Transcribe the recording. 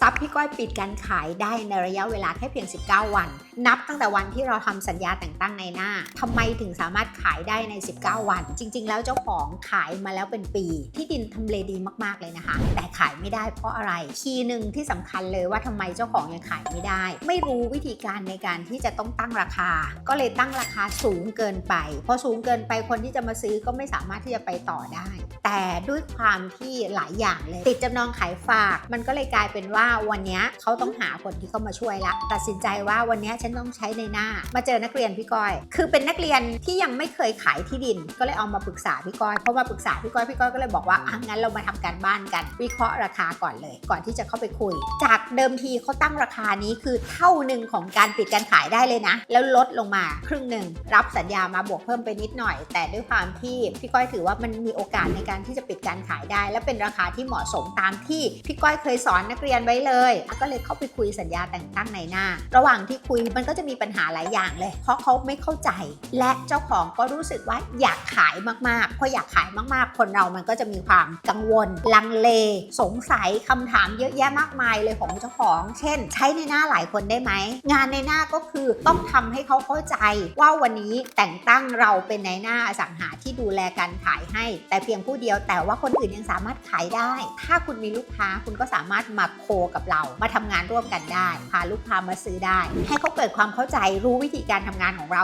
ซับพี่ก้อยปิดการขายได้ในระยะเวลาแค่เพียง 19 วัน นับตั้งแต่วันที่เราทำสัญญาแต่งตั้งในหน้าทำไมถึงสามารถขายได้ใน 19 วัน จริง ๆ แล้วเจ้าของขายมาแล้วเป็นปี ที่ดินทำเลดีมากๆเลยนะคะ แต่ขายไม่ได้เพราะอะไร คีย์หนึ่งที่สำคัญเลยว่าทำไมเจ้าของยังขายไม่ได้ ไม่รู้วิธีการในการที่จะต้องตั้งราคา ก็เลยตั้งราคาสูงเกินไปพอสูงเกินไปคนที่จะมาซื้อก็ไม่สามารถที่จะไปต่อได้ แต่ด้วยความที่หลายอย่างเลย ติดจำนองขายฝาก มันก็เลยกลายเป็นว่าวันนี้เขาต้องหาคนที่เข้ามาช่วยละ ตัดสินใจว่าวันนี้ฉันต้องใช้ในหน้า มาเจอนักเรียนพี่ก้อย คือเป็นนักเรียนที่ยังไม่เคยขายที่ดิน ก็เลยเอามาปรึกษาพี่ก้อยเพราะมาปรึกษาพี่ก้อยพี่ก้อยก็เลยบอกว่าอะงั้นเรามาทำการบ้านกัน วิเคราะห์ราคาก่อนเลย ก่อนที่จะเข้าไปคุย จากเดิมทีเขาตั้งราคานี้คือเท่าหนึ่งของการปิดการขายได้เลยนะ แล้วลดลงมาครึ่งหนึ่งรับสัญญามาบวกเพิ่มไปนิดหน่อย แต่ด้วยความที่พี่ก้อยถือว่ามันมีโอกาสในการที่จะปิดการขายได้ และเป็นราคาที่เหมาะสมตามที่พี่ก้อยเคยสอนนักเรียนไว้เลยก็เลยเข้าไปคุยสัญญาแต่งตั้งในหน้า ระหว่างที่คุยมันก็จะมีปัญหาหลายอย่างเลย เพราะเขาไม่เข้าใจ และเจ้าของก็รู้สึกว่าอยากขายมากๆพออยากขายมากๆ คนเรามันก็จะมีความกังวล ลังเล สงสัยคำถามเยอะแยะมากมายเลยของเจ้าของ เช่น ใช้ในหน้าหลายคนได้ไหมงานในหน้าก็คือต้องทำให้เขาเข้าใจ ว่าวันนี้แต่งตั้งเราเป็นในหน้าอสังหาที่ดูแลการขายให้ แต่เพียงผู้เดียวแต่ว่าคนอื่นยังสามารถขายได้ ถ้าคุณมีลูกค้าคุณก็สามารถมาโคกับเรา มาทำงานร่วมกันได้ พาลูกค้ามาซื้อได้ ให้เขาเกิดความเข้าใจรู้วิธีการทำงานของเรา